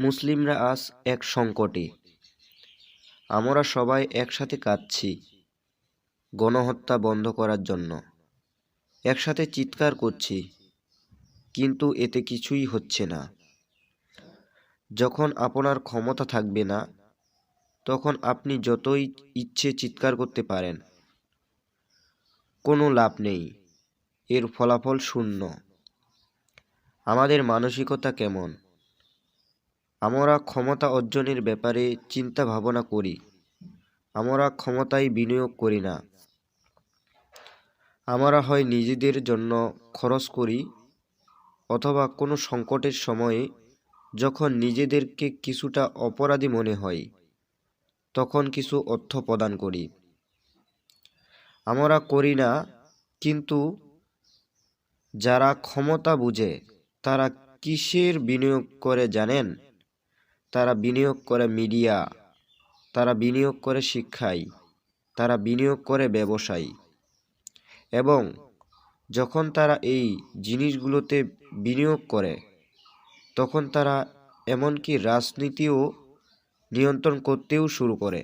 মুসলিমরা আজ এক সংকটে। আমরা সবাই একসাথে কাঁদছি গণহত্যা বন্ধ করার জন্য। একসাথে চিৎকার করছি, কিন্তু এতে কিছুই হচ্ছে না। যখন আপনার ক্ষমতা থাকবে না, তখন আপনি যতই ইচ্ছে চিৎকার করতে পারেন, কোনো লাভ নেই। এর ফলাফল শূন্য। আমাদের মানসিকতা কেমন? আমরা ক্ষমতা অর্জনের ব্যাপারে চিন্তা ভাবনা করি। আমরা ক্ষমতায় বিনিয়োগ করি না। আমরা হয় নিজেদের জন্য খরচ করি অথবা কোনো সংকটের সময়ে যখন নিজেদেরকে কিছুটা অপরাধী মনে হয়, তখন কিছু অর্থ প্রদান করি। আমরা করি না, কিন্তু যারা ক্ষমতা বুঝে, তারা কিসের বিনিয়োগ করে জানেন? তারা বিনিয়োগ করে মিডিয়া, তারা বিনিয়োগ করে শিক্ষায় তারা বিনিয়োগ করে ব্যবসায় এবং যখন তারা এই জিনিসগুলোতে বিনিয়োগ করে, তখন তারা এমনকি রাজনীতিও নিয়ন্ত্রণ করতেও শুরু করে।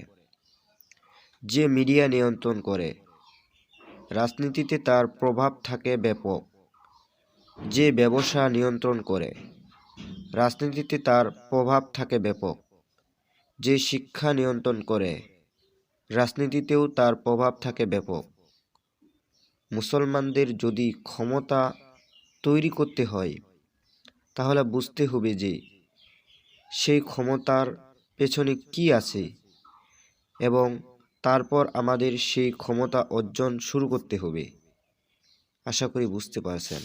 যে মিডিয়া নিয়ন্ত্রণ করে, রাজনীতিতে তার প্রভাব থাকে ব্যাপক। যে ব্যবসা নিয়ন্ত্রণ করে রাজনীতিতে তার প্রভাব থাকে ব্যাপক। যে শিক্ষা নিয়ন্ত্রণ করে, রাজনীতিতেও তার প্রভাব থাকে ব্যাপক। মুসলমানদের যদি ক্ষমতা তৈরি করতে হয়, তাহলে বুঝতে হবে যে সেই ক্ষমতার পেছনে কি আছে এবং তারপর আমাদের সেই ক্ষমতা অর্জন শুরু করতে হবে। আশা করি বুঝতে পারছেন।